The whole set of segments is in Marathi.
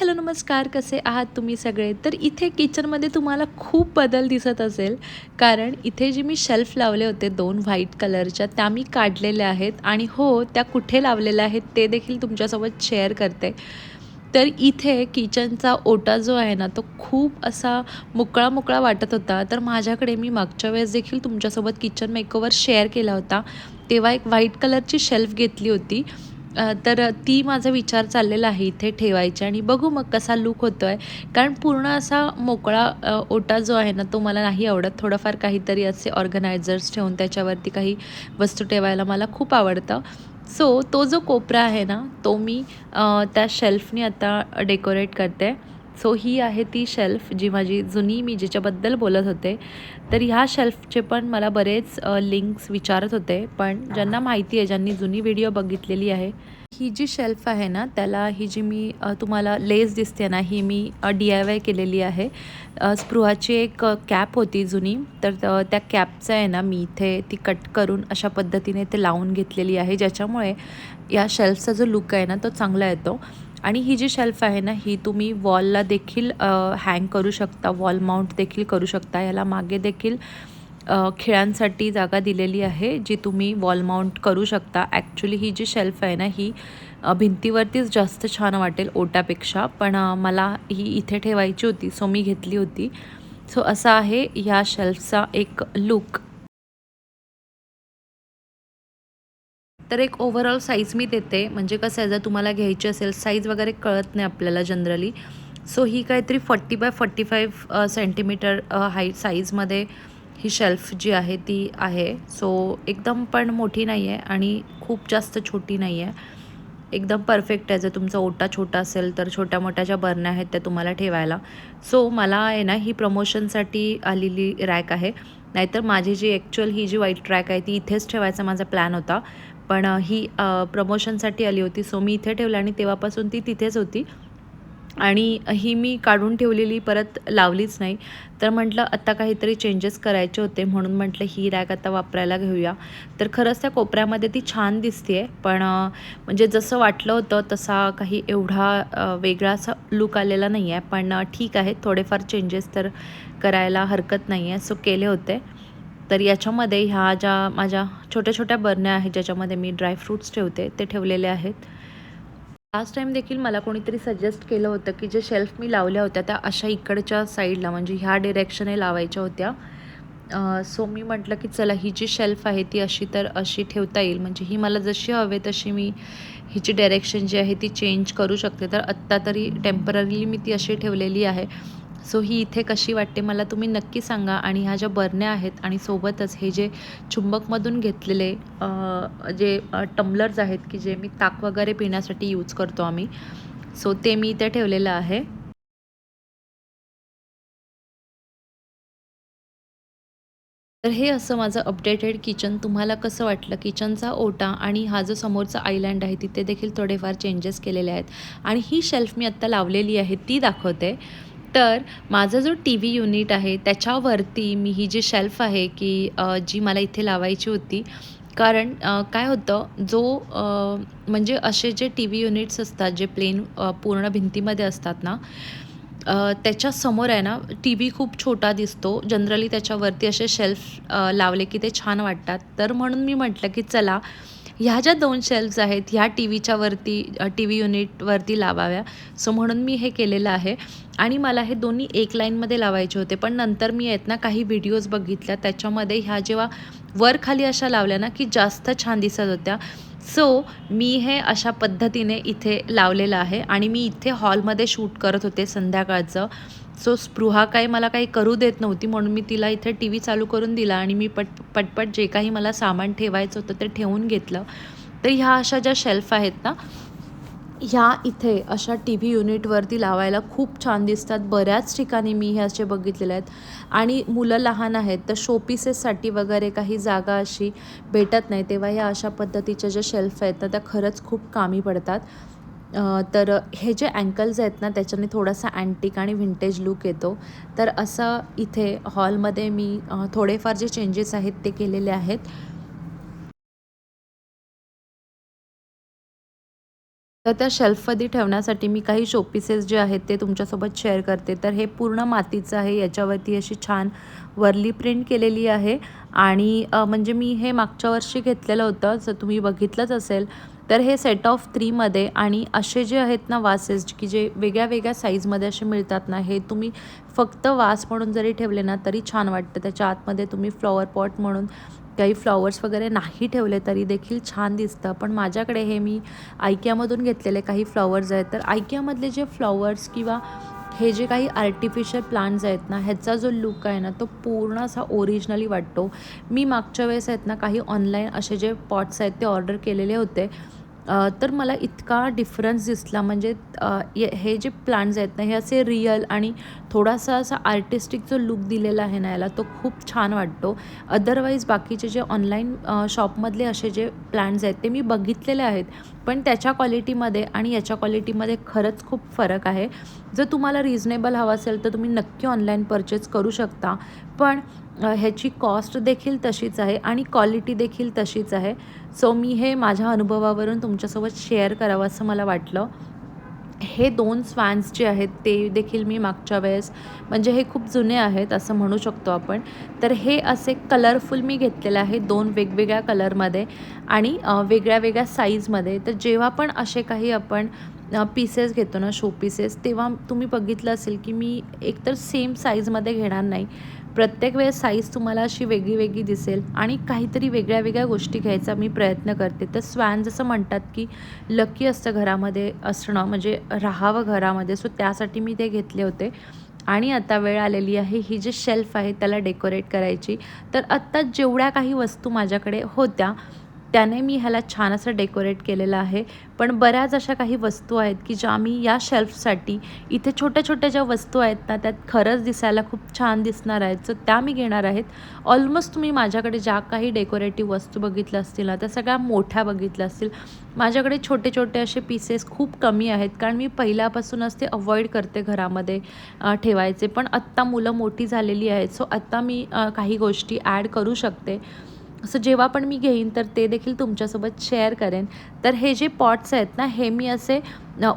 हॅलो नमस्कार कसे आहात तुम्ही सगळे? तर इथे किचनमध्ये तुम्हाला खूप बदल दिसत असेल. कारण इथे जे मी शेल्फ लावले होते दोन व्हाईट कलरच्या त्या मी काढलेल्या आहेत. आणि हो त्या कुठे लावलेल्या आहेत ते देखील तुमच्यासोबत शेअर करते. तर इथे किचनचा ओटा जो आहे ना तो खूप असा मोकळा मोकळा वाटत होता. तर माझ्याकडे मी मागच्या वेळेस देखील तुमच्यासोबत किचन मेकओवर शेअर केला होता. तेव्हा एक व्हाईट कलरची शेल्फ घेतली होती. तर ती माझा विचार चाललेला आहे इथे ठेवायची आणि बघू मग कसा लूक होतो आहे कारण पूर्ण असा मोकळा ओटा जो आहे ना तो मला नाही आवडत. थोडंफार काहीतरी असे ऑर्गनायझर्स ठेवून त्याच्यावरती काही वस्तू ठेवायला मला खूप आवडतं. सो तो जो कोपरा आहे ना तो मी त्या शेल्फनी आता डेकोरेट करते. सो ही आहे ती शेल्फ जी माझी जुनी मी जिच्याबद्दल बोलत होते. तर ह्या शेल्फचे पण मला बरेच लिंक्स विचारत होते. पण ज्यांना माहिती आहे ज्यांनी जुनी व्हिडिओ बघितलेली आहे ही जी शेल्फ आहे ना त्याला ही जी मी तुम्हाला लेस दिसते ना ही मी डी आय वाय केलेली आहे. स्पृहाची एक कॅप होती जुनी. तर त्या कॅपचं आहे ना मी इथे ती कट करून अशा पद्धतीने ते लावून घेतलेली आहे ज्याच्यामुळे या शेल्फचा जो लुक आहे ना तो चांगला येतो. आणि ही जी शेल्फ आहे ना ही तुम्ही वॉलला देखील हँग करू शकता. वॉल माउंट देखील करू शकता. याला मागे देखील खेळांसाठी जागा दिलेली आहे जी तुम्ही वॉल माउंट करू शकता. ॲक्च्युली ही जी शेल्फ आहे ना ही भिंतीवरतीच जास्त छान वाटेल ओटापेक्षा पण मला ही इथे ठेवायची होती सो मी घेतली होती. सो असा आहे ह्या शेल्फचा एक लुक तर एक ओव्हरऑल साईज मी देते. म्हणजे कसं आहे जर तुम्हाला घ्यायची असेल साईज वगैरे कळत नाही आपल्याला जनरली सो ही काहीतरी forty by forty five centimetre height साईजमध्ये ही शेल्फ जी आहे ती आहे. सो एकदम पण मोठी नाही आहे आणि खूप जास्त छोटी नाही आहे एकदम परफेक्ट आहे. जर तुमचा ओटा छोटा असेल तर छोट्या मोठ्या ज्या बरण्या आहेत त्या तुम्हाला ठेवायला. सो मला आहे ना ही प्रमोशनसाठी आलेली रॅक आहे. नाहीतर माझी जी ॲक्च्युअल ही जी वाईट ट्रॅक आहे ती इथेच ठेवायचा माझा प्लॅन होता. पण ही प्रमोशनसाठी आली होती. सो मी इथे ठेवलं आणि तेव्हापासून ती तिथेच होती. आणि ही मी काढून ठेवलेली परत लावलीच नाही. तर म्हटलं आत्ता काहीतरी चेंजेस करायचे होते म्हणून म्हटलं ही रॅक आता वापरायला घेऊया. तर खरंच त्या कोपऱ्यामध्ये ती छान दिसते पण म्हणजे जसं वाटलं होतं तसा काही एवढा वेगळा असा लूक आलेला नाही आहे पण ठीक आहे थोडेफार चेंजेस तर करायला हरकत नाही आहे सो केले होते. तर याच्यामध्ये ह्या ज्या माझ्या छोट्या छोट्या बरण्या आहेत ज्याच्यामध्ये मी ड्रायफ्रूट्स ठेवते ते ठेवलेले आहेत. लास्ट टाईम देखील मला कोणीतरी सजेस्ट केलं होतं की जे शेल्फ मी लावल्या होत्या त्या अशा इकडच्या साईडला म्हणजे ह्या डिरेक्शने लावायच्या होत्या. सो मी म्हटलं की चला ही जी शेल्फ आहे ती अशी तर अशी ठेवता येईल. म्हणजे ही मला जशी हवे तशी मी हिची डायरेक्शन जी आहे ती चेंज करू शकते. तर आत्ता तरी टेम्पररीली मी ती अशी ठेवलेली आहे. सो ही इथे कशी वाटते मला तुम्ही नक्की सांगा. आणि ह्या ज्या बरण्या आहेत आणि सोबतच हे जे चुंबकमधून घेतलेले जे टम्बलर्स आहेत की जे मी ताक वगैरे पिण्यासाठी यूज करतो आम्ही सो ते मी इथे ठेवलेलं आहे. तर हे असं माझं अपडेटेड किचन. तुम्हाला कसं वाटलं? किचनचा ओटा आणि हा जो समोरचा आयलँड आहे तिथे देखील थोडेफार चेंजेस केलेले आहेत. आणि ही शेल्फ मी आत्ता लावलेली आहे ती दाखवते. तर माझा जो टी व्ही युनिट आहे त्याच्यावरती मी ही जी शेल्फ आहे की जी मला इथे लावायची होती कारण काय होतं जो म्हणजे असे जे टी व्ही युनिट्स असतात जे प्लेन पूर्ण भिंतीमध्ये असतात ना त्याच्यासमोर त्याच्यासमोर आहे ना टी व्ही खूप छोटा दिसतो. जनरली त्याच्यावरती असे शेल्फ लावले की ते छान वाटतात. तर म्हणून मी म्हटलं की चला ह्या ज्या दोन शेल्फ्स आहेत ह्या टी व्हीच्या वरती टी व्ही युनिटवरती लावाव्या. सो म्हणून मी हे केलेलं आहे. आणि मला हे दोन्ही एक लाईनमध्ये लावायचे होते. पण नंतर मी आहेत ना काही व्हिडिओज बघितल्या. त्याच्यामध्ये ह्या जेव्हा वर खाली अशा लावल्या ना की जास्त छान दिसत होत्या. सो मी हे अशा पद्धतीने इथे लावलेलं आहे आणि मी इथे हॉलमध्ये शूट करत होते संध्याकाळचं. सो स्पृहा काही मला काही करू देत नव्हती म्हणून मी तिला इथे टी व्ही चालू करून दिला आणि मी पट पटपट जे काही मला सामान ठेवायचं होतं ते ठेवून घेतलं. तर ह्या अशा ज्या शेल्फ आहेत ना ह्या इथे अशा टी व्ही युनिटवरती लावायला खूप छान दिसतात. बऱ्याच ठिकाणी मी हे असे बघितलेले आहेत. आणि मुलं लहान आहेत तर शोपीसेससाठी वगैरे काही जागा अशी भेटत नाही. तेव्हा ह्या अशा पद्धतीच्या ज्या शेल्फ आहेत ना त्या खरंच खूप कामी पडतात. तर हे जे अँकल्स आहेत ना त्याच्याने थोडासा अँटिक आणि व्हिंटेज लुक येतो. तर असं इथे हॉलमध्ये मी थोडेफार जे चेंजेस आहेत ते केलेले आहेत. तर त्या शेल्फमध्ये ठेवण्यासाठी मी काही शोपीसेस जे आहेत ते तुमच्यासोबत शेअर करते. तर हे पूर्ण मातीचं आहे. याच्यावरती अशी छान वरली प्रिंट केलेली आहे. आणि म्हणजे मी हे मागच्या वर्षी घेतलेलं होतं. जर तुम्ही बघितलंच असेल तर हे सेट ऑफ थ्रीमध्ये आणि असे जे आहेत ना वासेस की जे वेगळ्या वेगळ्या साईजमध्ये असे मिळतात ना हे तुम्ही फक्त वास म्हणून जरी ठेवले ना तरी छान वाटतं. त्याच्या आतमध्ये तुम्ही फ्लॉवर पॉट म्हणून काही फ्लॉवर्स वगैरे नाही ठेवले तरी देखील छान दिसतं. पण माझ्याकडे हे मी आयकियामधून घेतलेले काही फ्लॉवर्स आहेत. तर आयकियामधले जे फ्लॉवर्स किंवा हे जे काही आर्टिफिशियल प्लांट्स आहेत ना ह्याचा जो लुक आहे ना तो पूर्ण असा ओरिजिनली वाटतो. मी मागच्या वेळेस आहेत ना काही ऑनलाईन असे जे पॉट्स आहेत ते ऑर्डर केलेले होते. तर मला इतका डिफरन्स दिसला. म्हणजे हे जे प्लांट्स आहेत ना हे असे रिअल आणि थोडासा असा आर्टिस्टिक जो लुक दिलेला आहे ना याला तो खूप छान वाटतो. अदरवाईज बाकीचे जे ऑनलाईन शॉपमधले असे जे प्लांट्स आहेत ते मी बघितलेले आहेत. पण त्याच्या क्वालिटीमध्ये आणि याच्या क्वालिटीमध्ये खरंच खूप फरक आहे. जर तुम्हाला रिझनेबल हवा असेल तर तुम्ही नक्की ऑनलाईन परचेस करू शकता. पण ह्याची कॉस्ट देखील तशीच आहे आणि क्वालिटी देखील तशीच आहे. सो मी हे माझ्या अनुभवावरून तुमच्यासोबत शेअर करावं असं मला वाटलं. हे दोन स्वॅन्स जे आहेत ते देखील मी मागच्या वेळेस म्हणजे हे खूप जुने आहेत असं म्हणू शकतो आपण. तर हे असे कलरफुल मी घेतलेले आहे दोन वेगवेगळ्या कलरमध्ये आणि वेगळ्या वेगळ्या साईजमध्ये तर जेव्हा पण असे काही आपण पीसेस घेतो ना शो पीसेस तेव्हा तुम्ही बघितलं असेल की मी एकतर सेम साईजमध्ये घेणार नाही. प्रत्येक वेळेस साईज तुम्हाला अशी वेगळी वेगळी दिसेल आणि काहीतरी वेगळ्या वेगळ्या गोष्टी घ्यायचा मी प्रयत्न करते. तर स्वॅन जसं म्हणतात की लकी असतं घरामध्ये असणं म्हणजे राहावं घरामध्ये. सो त्यासाठी मी ते घेतले होते. आणि आता वेळ आलेली आहे ही जी शेल्फ आहे त्याला डेकोरेट करायची. तर आत्ता जेवढ्या काही वस्तू माझ्याकडे होत्या त्याने मी ह्याला छान असं डेकोरेट केलेलं आहे. पण बऱ्याच अशा काही वस्तू आहेत की ज्या मी या शेल्फसाठी इथे छोट्या छोट्या ज्या वस्तू आहेत ना त्यात खरंच दिसायला खूप छान दिसणार आहेत. सो त्या मी घेणार आहेत. ऑलमोस्ट तुम्ही माझ्याकडे ज्या काही डेकोरेटिव्ह वस्तू बघितल्या असतील ना त्या सगळ्या मोठ्या बघितल्या असतील. माझ्याकडे छोटे छोटे असे पीसेस खूप कमी आहेत कारण मी पहिल्यापासूनच ते अवॉइड करते घरामध्ये ठेवायचे. पण आत्ता मुलं मोठी झालेली आहेत सो आत्ता मी काही गोष्टी ॲड करू शकते. असं जेव्हा पण मी घेईन तर ते देखील तुमच्यासोबत शेअर करेन. तर हे जे पॉट्स आहेत ना हे मी असे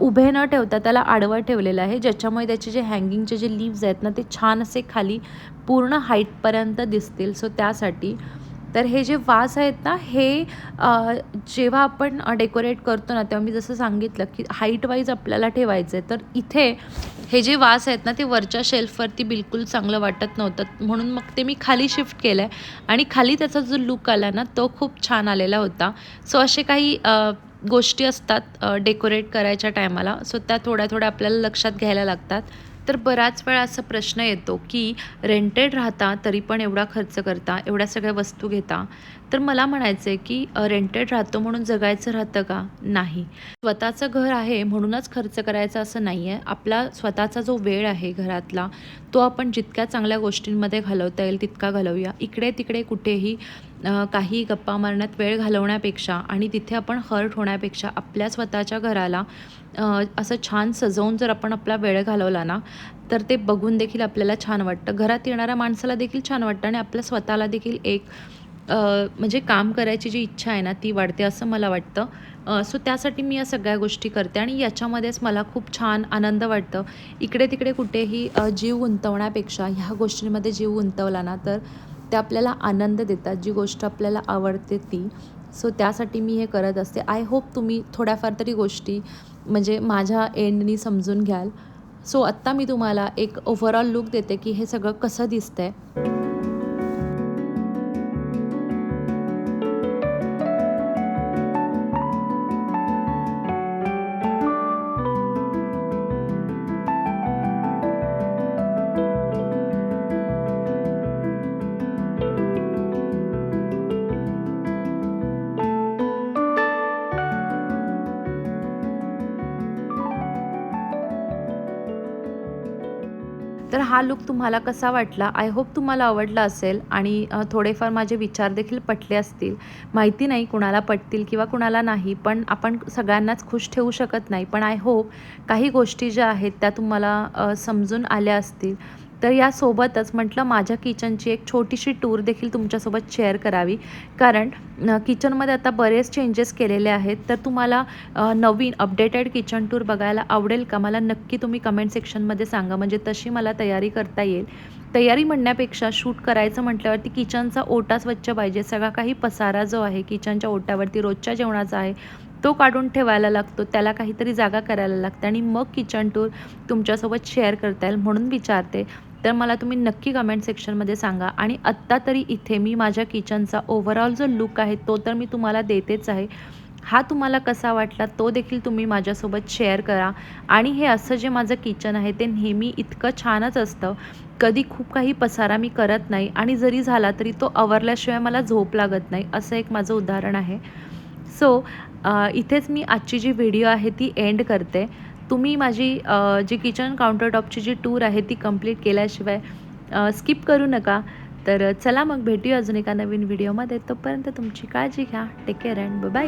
उभे न ठेवता त्याला आडवं ठेवलेलं आहे ज्याच्यामुळे त्याचे जे हँगिंगचे जे लीव्ज आहेत ना ते छान असे खाली पूर्ण हाईटपर्यंत दिसतील. सो त्यासाठी तर हे जे वास आहेत ना हे जेव्हा आपण डेकोरेट करतो ना तेव्हा मी जसं सांगितलं की हाईट वाईज आपल्याला ठेवायचं आहे तर इथे हे जे वास आहेत ना ते वरच्या शेल्फवरती बिलकुल चांगलं वाटत नव्हतं. म्हणून मग ते मी खाली शिफ्ट केलं आहे आणि खाली त्याचा जो लुक आला ना तो खूप छान आलेला होता. सो असे काही गोष्टी असतात डेकोरेट करायच्या टायमाला सो त्या थोड्या थोड्या आपल्याला लक्षात घ्यायला लागतात. तर बराच वेळा असा प्रश्न येतो की रेंटेड राहता तरी पण एवढा खर्च करता एवढ्या सगळ्या वस्तू घेता. तर मला म्हणायचं आहे की रेंटेड राहतो म्हणून जगायचं राहतं का? नाही. स्वतःचं घर आहे म्हणूनच खर्च करायचा असं नाही आहे आपला स्वतःचा जो वेळ आहे घरातला तो आपण जितक्या चांगल्या गोष्टींमध्ये घालवता येईल तितका घालवूया. इकडे तिकडे कुठेही काही गप्पा मारण्यात वेळ घालवण्यापेक्षा आणि तिथे आपण हर्ट होण्यापेक्षा आपल्या स्वतःच्या घराला असं छान सजवून जर आपण आपला वेळ घालवला ना तर ते बघून देखील आपल्याला छान वाटतं. घरात येणाऱ्या माणसाला देखील छान वाटतं आणि आपल्या स्वतःला देखील एक म्हणजे काम करायची जी इच्छा आहे ना ती वाढते असं मला वाटतं. सो त्यासाठी मी या सगळ्या गोष्टी करते आणि याच्यामध्येच मला खूप छान आनंद वाटतं. इकडे तिकडे कुठेही जीव गुंतवण्यापेक्षा ह्या गोष्टींमध्ये जीव गुंतवला ना तर ते आपल्याला आनंद देतात जी गोष्ट आपल्याला आवडते ती. सो त्यासाठी मी हे करत असते. आय होप तुम्ही थोड्याफार तरी गोष्टी म्हणजे माझ्या एंडनी समजून घ्याल. सो आत्ता मी तुम्हाला एक ओव्हरऑल लुक देते की हे सगळं कसं दिसतंय. तर हा लुक तुम्हाला कसा वाटला? आय होप तुम्हाला आवडला असेल आणि थोडेफार माझे विचार देखील पटले असतील. माहिती नाही कुणाला पटतील किंवा कुणाला नाही पण आपण सगळ्यांनाच खुश ठेवू शकत नाही. पण आय होप काही गोष्टी ज्या आहेत त्या तुम्हाला समजून आल्या असतील. तर यासोबतच म्हटलं माझ्या किचनची एक छोटीशी टूर देखील तुमच्यासोबत शेअर करावी. कारण किचनमध्ये आता बरेच चेंजेस केलेले आहेत. तर तुम्हाला नवीन अपडेटेड किचन टूर बघायला आवडेल का? मला नक्की तुम्ही कमेंट सेक्शनमध्ये सांगा. म्हणजे तशी मला तयारी करता येईल. तयारी म्हणण्यापेक्षा शूट करायचं म्हटल्यावरती किचनचा ओटा स्वच्छ पाहिजे. सगळा काही पसारा जो आहे किचनच्या ओट्यावरती रोजच्या जेवणाचा आहे तो काढून ठेवायला लागतो. त्याला काहीतरी जागा करायला लागते आणि मग किचन टूर तुमच्यासोबत शेअर करता येईल म्हणून विचारते. तर मला तुम्ही नक्की कमेंट सेक्शनमध्ये सांगा. आणि आत्ता तरी इथे मी माझ्या किचनचा ओव्हरऑल जो लुक आहे तो तर मी तुम्हाला देतेच आहे. हा तुम्हाला कसा वाटला तो देखील तुम्ही माझ्यासोबत शेअर करा. आणि हे असं जे माझं किचन आहे ते नेहमी इतकं छानच असतं. कधी खूप काही पसारा मी करत नाही. आणि जरी झाला तरी तो आवरल्याशिवाय मला झोप लागत नाही असं एक माझं उदाहरण आहे. सो इथेच मी आजची जी व्हिडिओ आहे ती एंड करते. तुम्ही माझी जी किचन काउंटरटॉपची जी टूर आहे ती कंप्लीट केल्याशिवाय स्किप करू नका. तर चला मग भेटूया अजून एका नवीन व्हिडिओमध्ये तोपर्यंत तुमची काळजी घ्या. Take care and bye